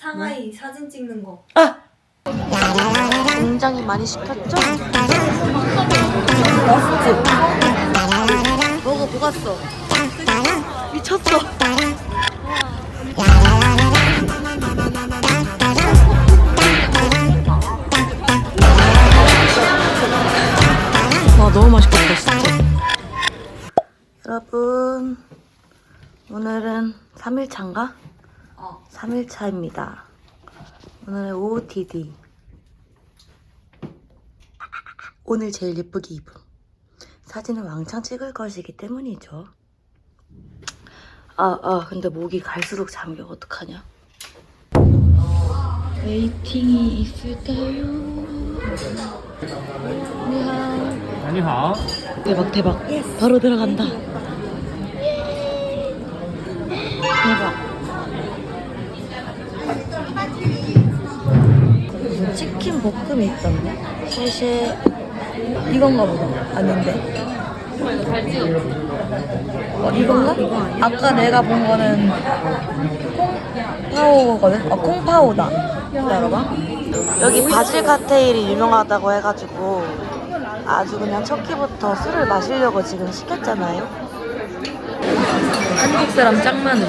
상하이 사진 찍는 거. 굉장히 많이 시켰죠? 먹어 보갔어. 미쳤어. 와 너무 맛있겠다 진짜. 여러분 오늘은 3일차인가? 어. 3일차입니다. 오늘의 OOTD. 오늘 제일 예쁘게 입음. 사진을 왕창 찍을 것이기 때문이죠. 아, 아, 근데 목이 갈수록 잠겨. 어떡하냐? 웨이팅이 있을까요? 니하오. 你好， 대박, 대박. 바로 들어간다. 무슨 볶음이 있던데? 쉐쉐. 이건가 보다. 아닌데? 어, 이건가? 아까 내가 본 거는 콩파오거든? 어, 콩파오다. 기다려봐. 여기 바질 칵테일이 유명하다고 해가지고 아주 그냥 첫 끼부터 술을 마시려고 지금 시켰잖아요. 한국 사람 짱 많은.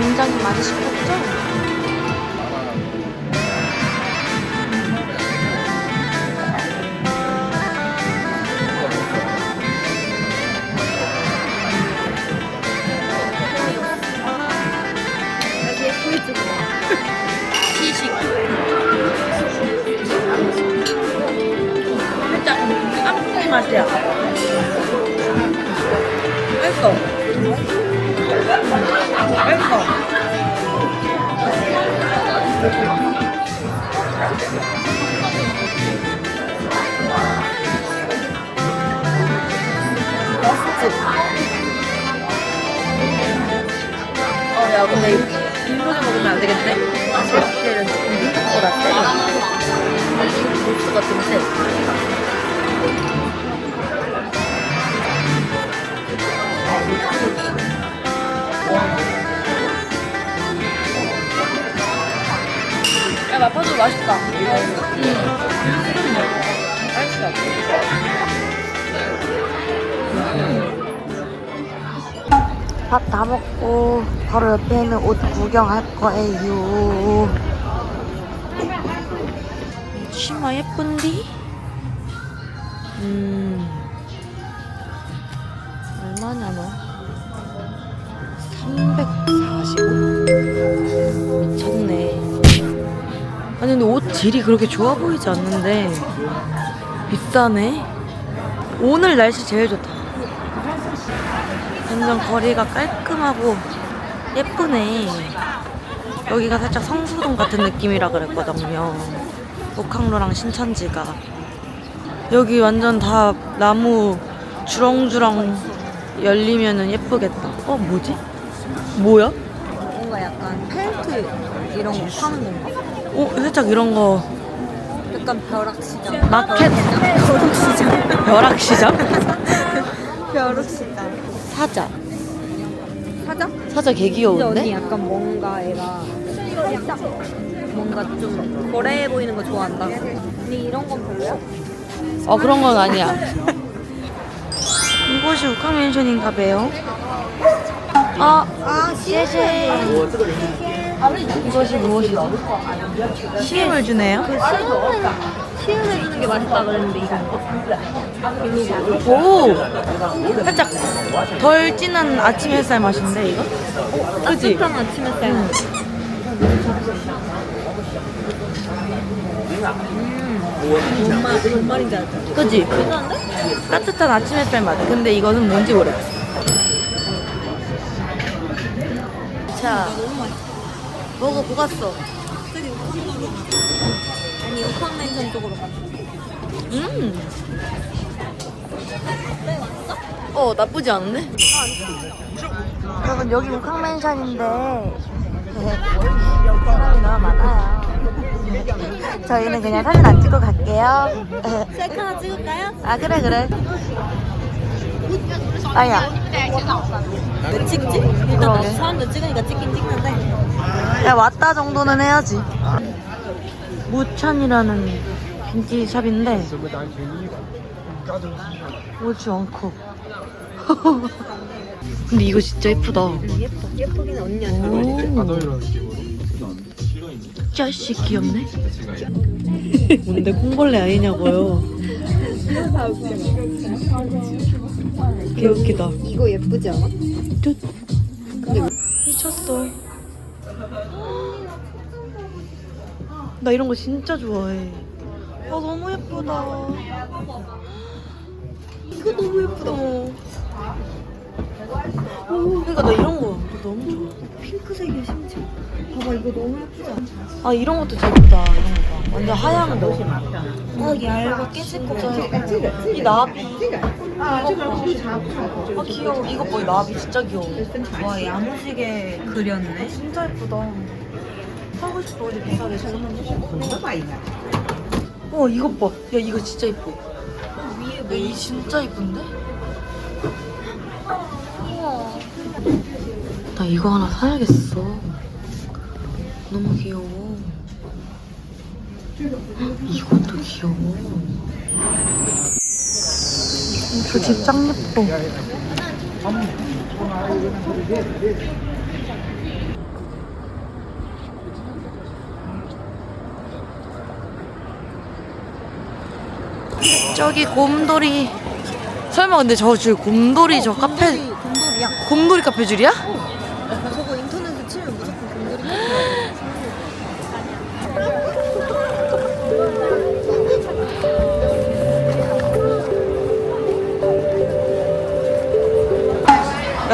굉장히 많이 시켰 같은 세. 야, 마파도 맛있다. 음. 맛있어. 밥 다 먹고 바로 옆에 있는 옷 구경할 거예요. 치마 예쁜디? 음. 얼마냐 너? 345? 미쳤네. 아니 근데 옷 질이 그렇게 좋아 보이지 않는데 비싸네. 오늘 날씨 제일 좋다. 완전 거리가 깔끔하고 예쁘네. 여기가 살짝 성수동 같은 느낌이라 그랬거든요. 목항로랑 신천지가. 여기 완전 다 나무 주렁주렁 열리면은 예쁘겠다. 어, 뭐지? 뭐야? 뭔가 약간 펠트 이런 거 파는 건가? 어, 살짝 이런 거. 약간 벼락시장. 마켓. 벼락시장. 벼락시장? 벼락시장. 사자. 사자? 사자 개 근데 언니 귀여운데? 약간 뭔가 애가 살짝 뭔가 좀 거래해 보이는 거 좋아한다. 언니 이런 건 별로야? 어, 그런 건 아니야. 이곳이 우카멘션인가 봐요. 아, 아,谢谢. 이것이 무엇이죠? 시음을 주네요. 시음해 주는 게 맛있다 그랬는데 이거. 오! 살짝 덜 진한 아침 햇살 맛인데, 이거? 그지? 따뜻한 아침 햇살. 음. 뭔, 말, 뭔 말인지 알죠? 그지? 괜찮은데? 따뜻한 아침 햇살 맛. 근데 이거는 뭔지 모르겠어. 자, 먹어보고 갔어. 아니 우팡맨션 쪽으로 가. 음. 어, 나쁘지 않은데? 여러분, 여기 우캉맨션인데, 사람이 너무 많아요. 저희는 그냥 사진 안 찍고 갈게요. 셀카 하나 찍을까요? 아, 그래, 그래. 아야. 왜 찍지? 일단. 나도 사람들 찍으니까 찍긴 찍는데 야 왔다 정도는 해야지. 무찬이라는 빈티지 샵인데 옷이 많고. 근데 이거 진짜 예쁘다. 예뻐. 예쁘긴 언니야. 오, 짜씨 귀엽네. 뭔데 콩벌레 아니냐고요? 개웃기다. 이거 예쁘지 않아? 뚜. 미쳤어. 나 이런 거 진짜 좋아해. 아 너무 예쁘다. 이거 너무 예쁘다. 오, 그러니까 나 이런 거 너무 좋아. 핑크색이 심지어. 봐봐 이거 너무 예쁘지 않아? 아 이런 것도 예쁘다. 이런 거. 완전 하얀 거. 아 얇고 깨질 거 진짜. 이 나비. 아 귀여워. 이거 뭐 나비 진짜 귀여워. 와 야무지게 그렸네. 진짜 예쁘다. 사고 싶어 어디 비싸게 사는 어 이것 봐. 야 이거 진짜 예뻐. 위에 야, 이 진짜 예쁜데? 나 이거 하나 사야겠어. 너무 귀여워. 이것도 귀여워. 저집짱 예뻐. 저기 곰돌이. 설마 근데 저 줄 곰돌이 저 카페 곰돌이야. 곰돌이 카페 줄이야?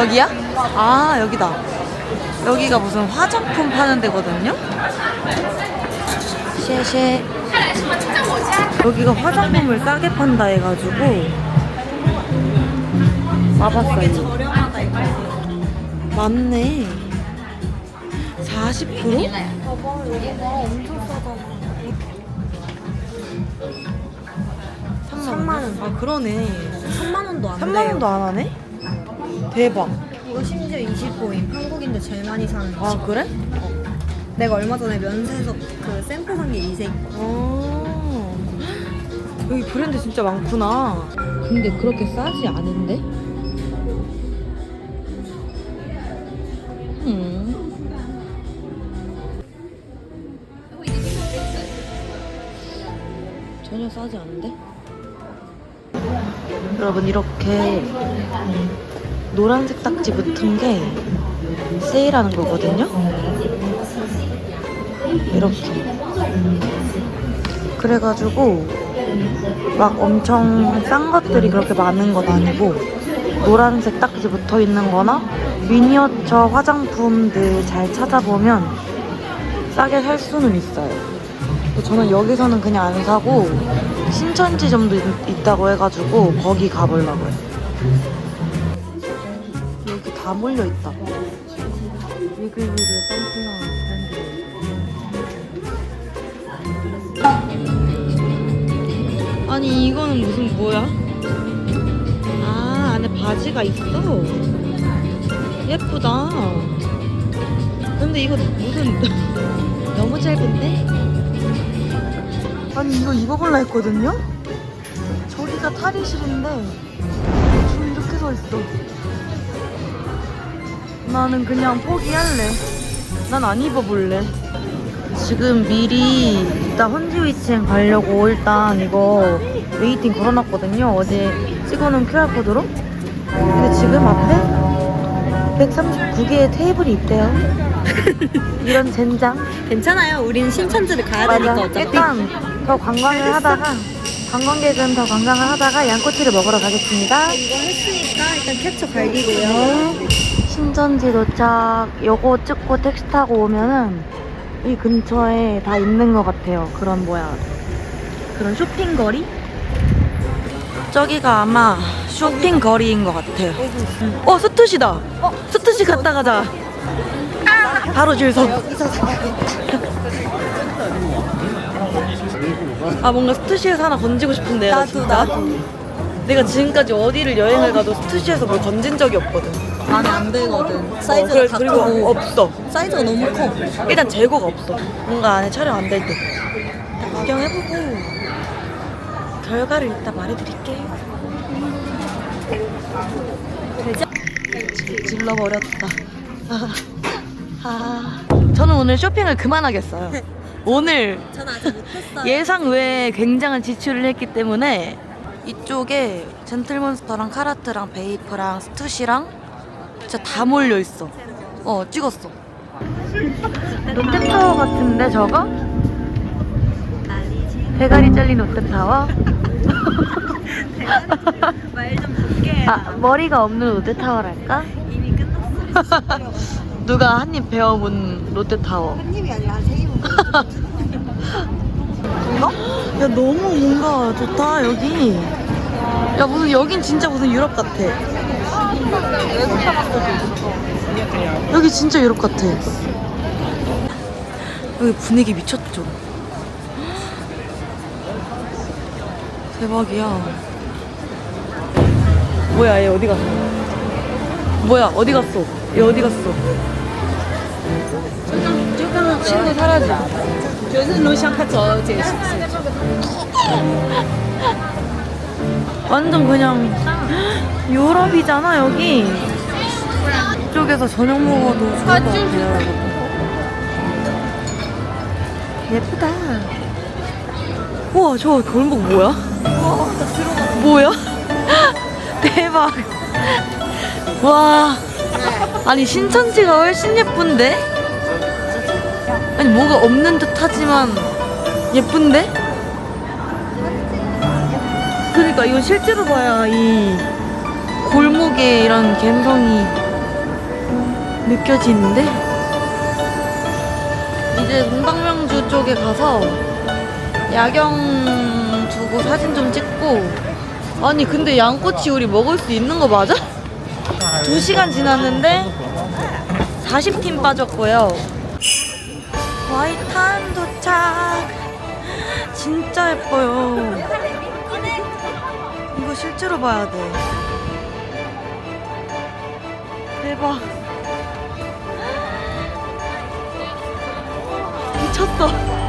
여기야? 아 여기다. 여기가 무슨 화장품 파는 데거든요. 쉐쉐. 여기가 화장품을 싸게 판다 해가지고 와봤어요. 맞네. 40%? 봐봐 여기 봐 엄청 싸다. 3만 원. 아 그러네. 3만 원도 안 3만 돼요. 원도 안 하네? 대박. 이거 심지어 25인 한국인들 제일 많이 사는 아 집. 그래? 내가 얼마 전에 면세에서 그 샘플 산게 이색. 어. 여기 브랜드 진짜 많구나. 근데 그렇게 싸지 않은데? 음. 전혀 싸지 않은데? 여러분 이렇게 노란색 딱지 붙은 게 세일하는 거거든요. 이렇게. 그래가지고 막 엄청 싼 것들이 그렇게 많은 건 아니고 노란색 딱지 붙어 있는 거나 미니어처 화장품들 잘 찾아보면 싸게 살 수는 있어요. 저는 여기서는 그냥 안 사고 신천지점도 있- 있다고 해가지고 거기 가보려고요. 다 몰려 있다. 위글위글 선플라워 브랜드. 아니 이거는 무슨 뭐야? 아 안에 바지가 있어. 예쁘다. 근데 이거 무슨 너무 짧은데? 아니 이거 입어볼라 했거든요? 저기가 탈의실인데 좀 이렇게 서 있어. 나는 그냥 포기할래. 난 안 입어볼래. 지금 미리 이따 헌지 위치행 가려고 일단 이거 웨이팅 걸어놨거든요. 어제 찍어놓은 QR코드로. 근데 지금 앞에 139개의 테이블이 있대요. 이런 젠장. 괜찮아요. 우린 신천지를 가야 되니까 맞아. 어차피. 일단 더 관광을 하다가 관광객은 더 관광을 하다가 양꼬치를 먹으러 가겠습니다. 이거 했으니까 일단 캡처 갈기고요. 신전지 도착. 요거 찍고 택시 타고 오면은 이 근처에 다 있는 것 같아요. 그런 뭐야 그런 쇼핑거리? 저기가 아마 쇼핑거리인 것 같아요. 어 스투시다. 스투시 갔다 가자. 바로 줄 서. 아 뭔가 스투시에서 하나 건지고 싶은데 나 나도, 진짜. 나도. 내가 지금까지 어디를 여행을 가도 스투시에서 뭘 건진 적이 없거든. 마음에 안 들거든. 어, 사이즈가 그래, 다 그리고 크고 없어. 사이즈가 너무 커. 일단 재고가 없어. 뭔가 안에 촬영 안 될 때. 일단 구경해보고 결과를 이따 말해드릴게요. 되지? 질러버렸다. 아, 아. 저는 오늘 쇼핑을 그만하겠어요. 오늘 저는 아직 못했어요. 예상 외에 굉장한 지출을 했기 때문에 이쪽에 젠틀몬스터랑 카라트랑 베이프랑 스투시랑 진짜 다 몰려 있어. 어 찍었어. 롯데타워 같은데 저거? 대가리 잘린 롯데타워? 말좀 곱게. 아 머리가 없는 롯데타워랄까? 이미 끝났어. 누가 한 입 배워본 롯데타워. 한 입이 아니라 세. 이거? 야 너무 뭔가 좋다 여기. 야 무슨 여긴 진짜 무슨 유럽 같아. 외국 사람들도 있어. 여기 진짜 유럽 같아. 여기 분위기 미쳤죠? 대박이야. 뭐야 얘 어디 갔어? 뭐야 어디 갔어? 얘 어디 갔어? 친구 사라지. 就是录像看走结束。 완전 그냥 유럽이잖아 여기. 이쪽에서 저녁 먹어도 좋을 것 같아요. 예쁘다. 우와 저 골목 뭐야? 뭐야? 대박. 와. 아니 신천지가 훨씬 예쁜데? 아니 뭐가 없는 듯 하지만 예쁜데? 그러니까 이거 실제로 봐야 이 골목의 이런 감성이 느껴지는데? 이제 문방명주 쪽에 가서 야경 두고 사진 좀 찍고 아니 근데 양꼬치 우리 먹을 수 있는 거 맞아? 2시간 지났는데 40팀 빠졌고요 와이탄 도착 진짜 예뻐요 실제로 봐야 돼. 대박. 미쳤어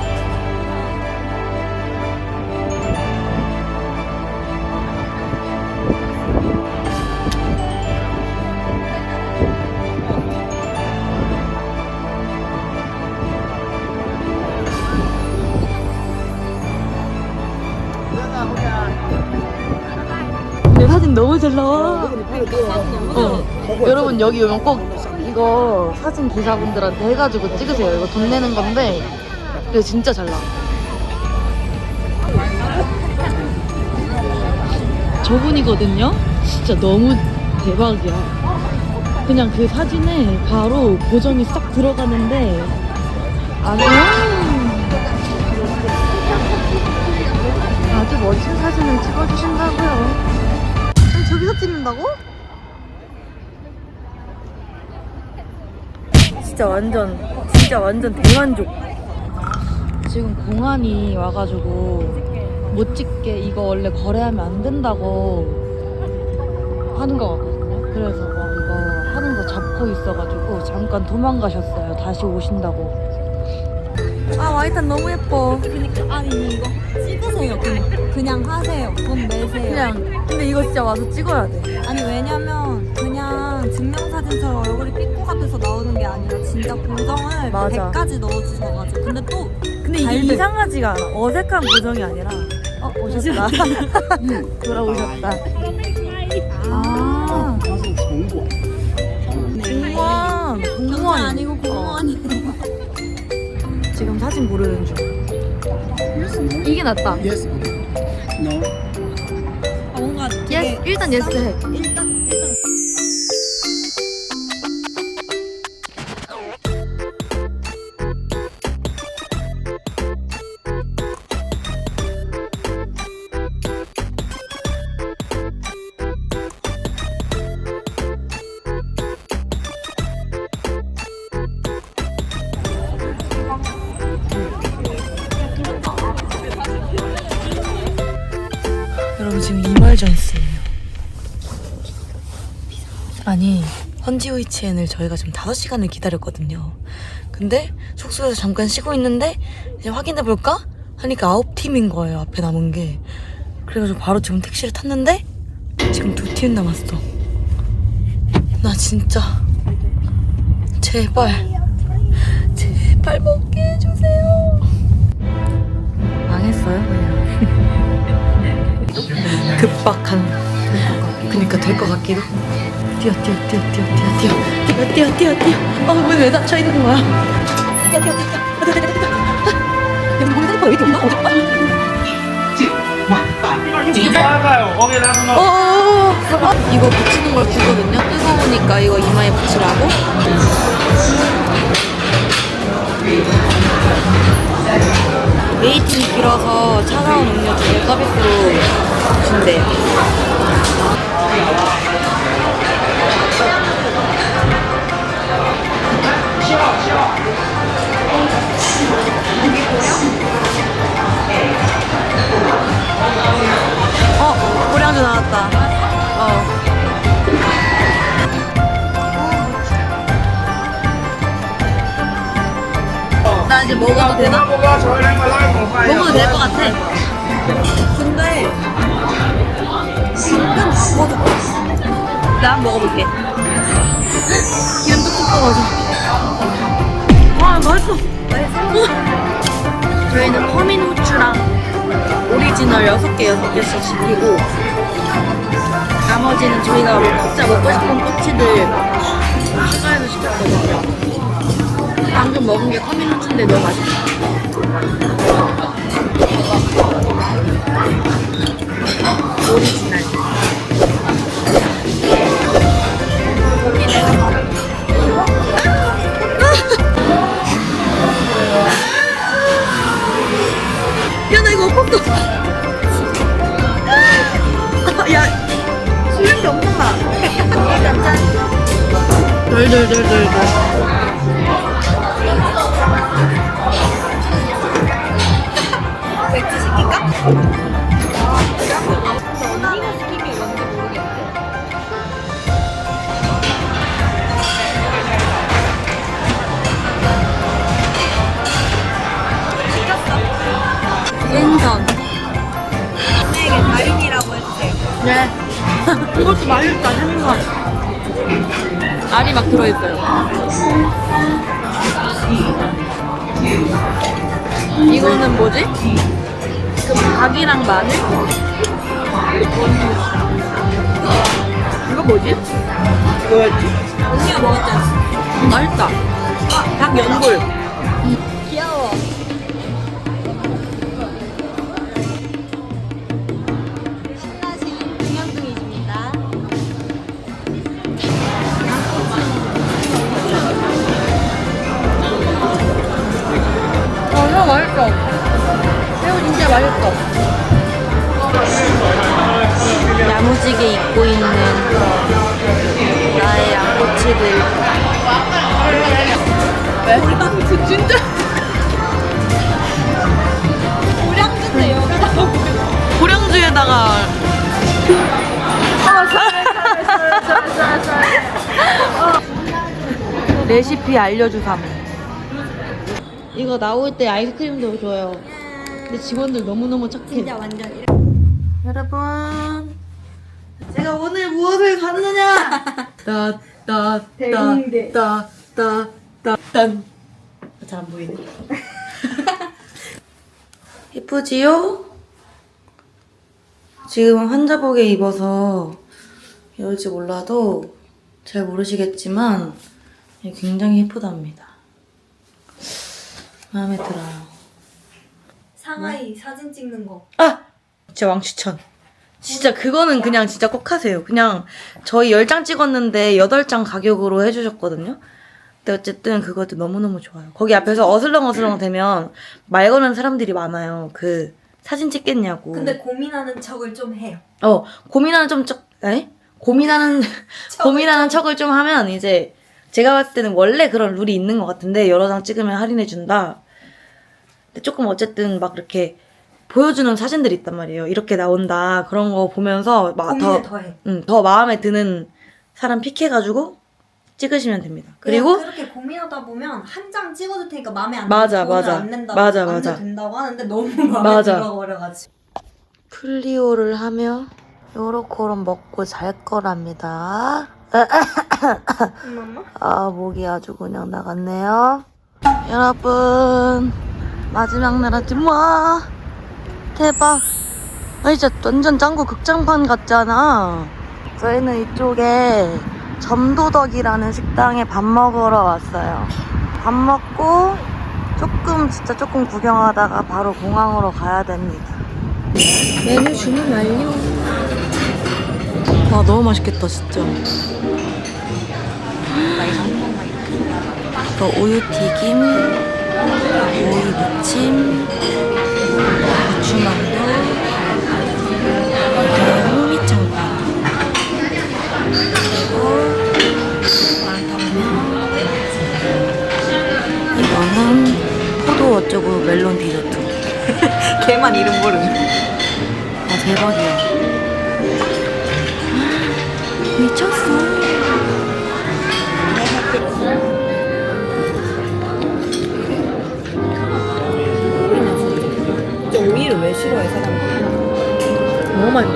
나와. 어. 여러분 여기 오면 꼭 이거 사진 기사분들한테 해가지고 찍으세요. 이거 돈 내는 건데 이거 진짜 잘 나와. 저분이거든요. 진짜 너무 대박이야. 그냥 그 사진에 바로 보정이 싹 들어가는데 아주 아주 멋진 사진을 찍어주신다고요. 저기서 찍는다고? 진짜 완전 진짜 완전 대만족. 지금 공안이 와가지고 못 찍게 이거 원래 거래하면 안 된다고 하는 거 같거든요. 그래서 막 이거 하는 거 잡고 있어가지고 잠깐 도망가셨어요. 다시 오신다고. 아 와이탄 너무 예뻐. 그러니까 아니 이거 찍으세요. 그냥 그냥 하세요. 돈 내세요. 그냥 근데 이거 진짜 와서 찍어야 돼. 아니 왜냐면 그냥 증명사진처럼 얼굴이 삐꾸 같아서 나오는 게 아니라 진짜 보정을 맞아. 100까지 넣어주셔가지고 근데 또 근데 이게 잘 돼. 이상하지가 않아. 어색한 보정이 아니라 어 오셨다. 돌아오셨다. 아, 공무원 경찰 공무원 아니고 공무원이 지금 사진 고르는 중. 이게 낫다. Yes. No. 예스 일단 예스 해. 일단 일단 여러분 지금 이말전스예요. 아니 헌지오이치엔을 저희가 지금 5시간을 기다렸거든요. 근데 숙소에서 잠깐 쉬고 있는데 이제 확인해볼까? 하니까 아홉 팀인 거예요, 앞에 남은 게. 그래가지고 바로 지금 택시를 탔는데 지금 두 팀 남았어. 나 진짜 제발 제발 먹게 해주세요. 망했어요, 그냥. 급박한. 그니까 될 것 같기도. 뛰어, 뛰어, 뛰어, 뛰어, 뛰어, 뛰어, 뛰어, 뛰어, 뛰어, 뛰어. 어, 문왜 닫혀 있는 거야? 뛰어, 뛰어, 뛰어, 뛰어. 어, 뛰어, 뛰어, 뛰어. 야, 거기 핸드폰 왜 이렇게 없나? 어디? 빠가요. 거기다가 어, 어, 어. 이거 붙이는 걸 주거든요. 뜨거우니까 이거 이마에 붙이라고. 웨이팅이 길어서 차가운 음료 중에 서비스로 준대요. 어, 고량주 나왔다. 어. 나 이제 먹어도 되나? 먹어도 될 것 같아. 근데 지금 먹어도 나 한번 먹어볼게. 기름 뚝뚝 떠가지고. 와 맛있어. 저희는 커민 후추랑 오리지널 6개 6개씩 시키고 나머지는 저희가 각자 먹고 싶은 꼬치들 추가해서 시켰거든요. 방금 먹은 게 커민 후추인데 너무 맛있어. 오리지널. 아, 야, 수염이 엄청 나. 덜덜덜덜. 맥주 시킬까? 네. 이것도 맛있다, 생선. 알이 막 들어있어요. 이거는 뭐지? 그 닭이랑 마늘? 이거 뭐지? 뭐였지? 언니가 먹었잖아. 맛있다. 닭 연골. 맛있어. 야무지게 입고 있는 나의 양꼬치들. 왜? 고량주 진짜. 고량주인데 여기다 고량주에다가 레시피 알려주삼. 이거 나올 때 아이스크림도 줘요. 근데 직원들 너무너무 착해. 진짜 완전 이래. 여러분, 제가 오늘 무엇을 갔느냐? 대공대. 따따따따따딴. 잘안 보이네. 예쁘지요? 지금 환자복에 입어서 이럴지 몰라도 잘 모르시겠지만 굉장히 예쁘답니다. 마음에 들어요. 상하이 사진 찍는 거. 아! 진짜 왕추천. 진짜 그거는 그냥 진짜 꼭 하세요. 그냥 저희 10장 찍었는데 8장 가격으로 해주셨거든요. 근데 어쨌든 그것도 너무너무 좋아요. 거기 앞에서 어슬렁어슬렁 되면 말 거는 사람들이 많아요. 그 사진 찍겠냐고. 근데 고민하는 척을 좀 해요. 어, 고민하는 좀 척, 에? 고민하는, 고민하는 척을 좀 하면 이제 제가 봤을 때는 원래 그런 룰이 있는 것 같은데 여러 장 찍으면 할인해준다. 조금 어쨌든 막 이렇게 보여주는 사진들이 있단 말이에요. 이렇게 나온다. 그런 거 보면서 막 고민을 더, 해. 음, 더 마음에 드는 사람 픽해가지고 찍으시면 됩니다. 그리고 그렇게 고민하다 보면 한 장 찍어줄 테니까 마음에 안 맞아, 맞아. 안 낸다고 맞아, 안 맞아. 된다고 하는데 너무 마음에 맞아. 들어버려가지고 클리오를 하며 요렇게럼 먹고 잘 거랍니다. 엄마? 아, 목이 아주 그냥 나갔네요. 여러분, 마지막 날았지, 와. 대박. 아, 진짜 완전 짱구 극장판 같잖아. 저희는 이쪽에 점도덕이라는 식당에 밥 먹으러 왔어요. 밥 먹고 조금, 진짜 조금 구경하다가 바로 공항으로 가야 됩니다. 메뉴 주문 완료. 와, 너무 맛있겠다, 진짜. 이거 우유튀김, 오이 무침, 부추만두, 이게 홍미청밥, 그리고 완탕면, 이거는 포도 어쩌고 멜론 디저트. 걔만 이름 모르는 아 대박이야. 싫어해 사람들이 너무 맛있어.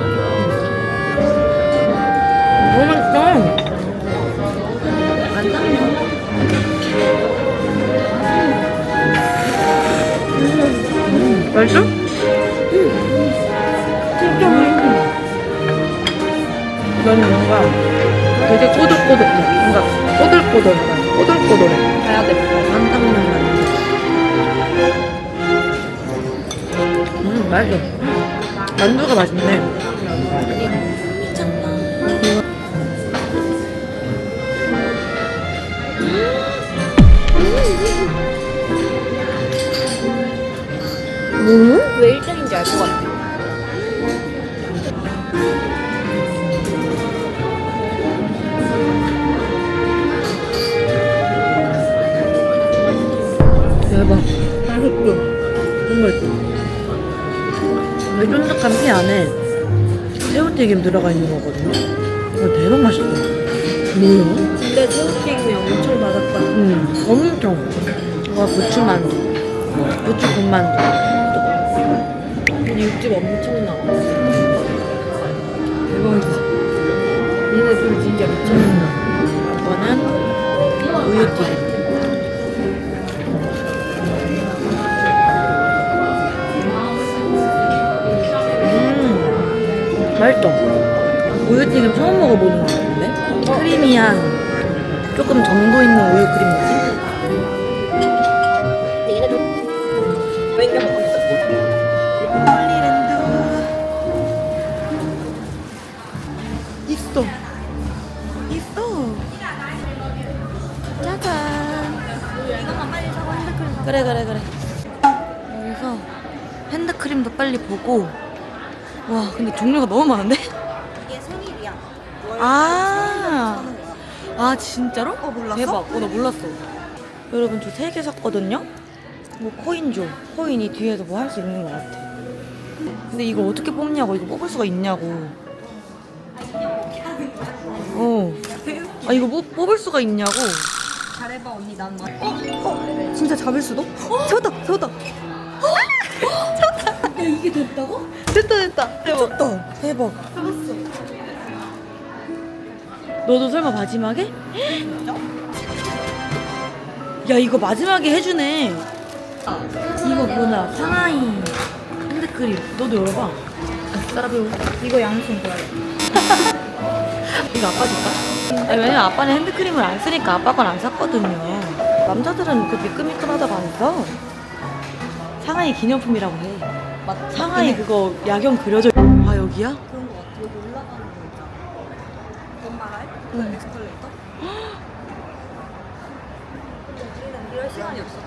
너무 맛있어. 음, 맛있어? 진짜 맛있어. 이거는 뭔가 되게 꼬들꼬들해. 뭔가 꼬들꼬들해. 꼬들꼬들해. 맛있어. 만두가 맛있네. 미쳤다. 왜 1등인지 알 것 같아 이 쫀득한 피 안에 새우튀김 들어가 있는 거거든요. 이거 대박 맛있어. 뭐야? 근데 새우튀김이 엄청 맞았다 응, 엄청. 와, 부추만두. 부추 군만두. 근데 육즙 엄청 나와 대박이지. 얘네 둘 진짜 미쳤어 이거는 우유튀김. 맛있어. 우유튀김 처음 먹어보는 것 같은데? 크리미한, 조금 점도 있는 우유 크림 느낌? 그래 그래 그래. 여기서 핸드크림도 빨리 보고. 와 근데 종류가 너무 많은데? 이게 생일이야 아. 아 진짜로? 어, 몰랐어? 대박. 어, 나 몰랐어. 여러분 저 세 개 샀거든요. 뭐 코인 줘. 코인이 뒤에서 뭐 할 수 있는 것 같아. 근데 이거 어떻게 뽑냐고 이거 뽑을 수가 있냐고. 어. 아 이거 뭐, 뽑을 수가 있냐고. 잘해봐 언니 난 막. 어? 어? 진짜 잡을 수도? 어? 잡았다 잡았다 잡았다 야 이게 됐다고? 됐다 됐다. 대박. 됐다. 대박. 너도 설마 마지막에? 야 이거 마지막에 해주네. 이거 뭐냐 상하이 핸드크림. 너도 열어봐. 따라 배우. 이거 양손 좋아해 이거 아빠 줄까? 아니, 왜냐면 아빠는 핸드크림을 안 쓰니까 아빠 건 안 샀거든요. 남자들은 그 미끈미끈하다고 안 써. 상하이 기념품이라고 해. 맞 상하이 그거 야경 그려져. 아 여기야? 그런 거 같아 여기 올라가는 거 있잖아 엄마랄? 그 에스컬레이터? 우리는 이럴 시간이 없어